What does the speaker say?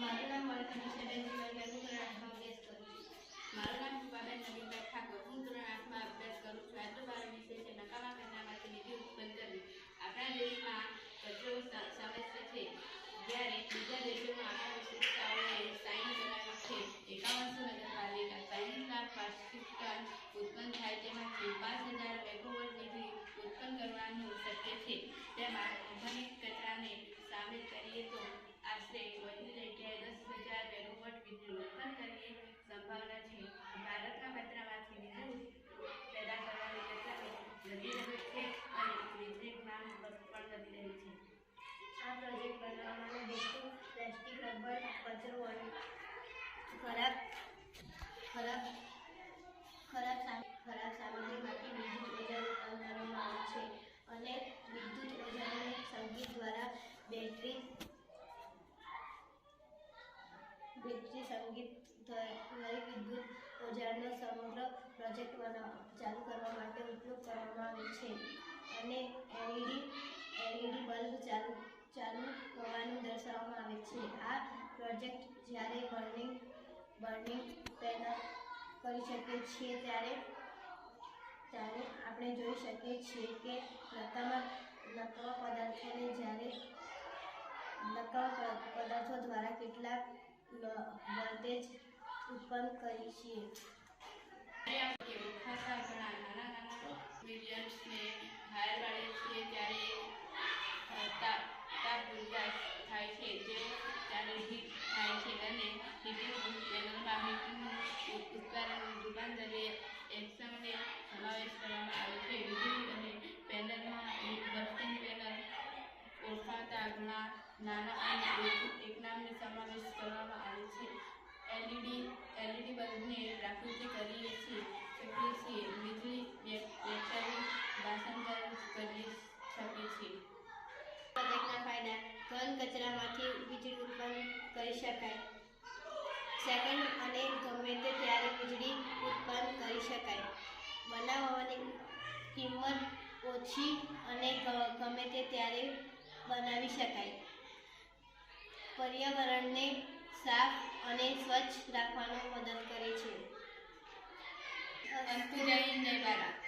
મારું નામ હું ધોરણ આઠમાં અભ્યાસ કરું મારું નામ કૃપાબેન નવીનભાઈ ઠાકોર. હું ધોરણ આઠમાં અભ્યાસ કરું છું. મારો વિષય છે. નકામા કચરામાંથી નિધિ ઉત્પન્ન કરવી. આપણા દેશમાં કચરો સમસ્યા છે. જ્યારે બીજા દેશોમાં આપણા વિશેષતાઓએ સાઇન કરાવી છે. એકાવનસો નગરપાલિકા સાયન્સના કણ ઉત્પન્ન થાય તેમાંથી પાંચ હજાર મેગોવોટ નિધિ ઉત્પન્ન કરવાનું શક્ય છે. તેમાં ઓર્ગેનિક કચરાને સામેલ કરીએ તો આશરે બધી જગ્યાએ દસ હજાર મેગોવોટ વીજળી ઉત્પન્ન કરવાની સંભાવના છે ભારતના કચરામાંથી વીજળી પેદા કરવાની રહી છે અને વીજળી માંગ પણ વધી રહી છે આ પ્રોજેક્ટ બનાવવાનો હેતુ પ્લાસ્ટિક રબર કચરો અને ખરાબ ખરાબ ખરાબ ખરાબ સામગ્રીમાંથી વિદ્યુત ઊર્જા ઉત્પન્ન આવે છે અને વિદ્યુત ઉર્જાને સંગીત દ્વારા બેટરી બેટરી સંગીત વિદ્યુત ઉર્જાનો સમગ્ર પ્રોજેક્ટ ચાલુ કરવા માટે ઉપયોગ કરવામાં આવે છે અને એલઈડી એલઈડી બલ્બ ચાલુ ચાલુ હોવાનું દર્શાવવામાં આવે છે. આ પ્રોજેક્ટ જ્યારે બર્નિંગ બર્નિંગ પેદા કરી શકીએ છીએ ત્યારે ત્યારે આપણે જોઈ શકીએ છીએ કે નકામા નકામા પદાર્થોને જ્યારે, નકામા પદાર્થો દ્વારા કેટલાક વોલ્ટેજ ઉત્પન્ન કરી છીએ. ખાસા ઘણા નાના નાના મિલિયન્સને બહાર પાડીએ છીએ ત્યારે તાપ ઊર્જા થાય છે જે ત્યારે હીટ થાય છે અને હીટિંગ પેનલમાં હીટનું ઉત્પાદન રૂપાંતરે એક્સમને સમાવેશ કરવામાં આવે છે અને પેનલમાં બર્થિંગ પેનલ ઓળખાતા ઘણા નાના અને એકનામને સમાવેશ કરવામાં આવે છે કચરામાંથી વીજળી ઉત્પન્ન કરી શકાય. સેકન્ડ અને ગમે તે ત્યારે વીજળી ઉત્પન્ન કરી શકાય. બનાવવાની કિંમત ઓછી અને ગમે તે ત્યારે બનાવી શકાય. પર્યાવરણને સાફ અને સ્વચ્છ રાખવાનું મદદ કરે છે. જય ભારત.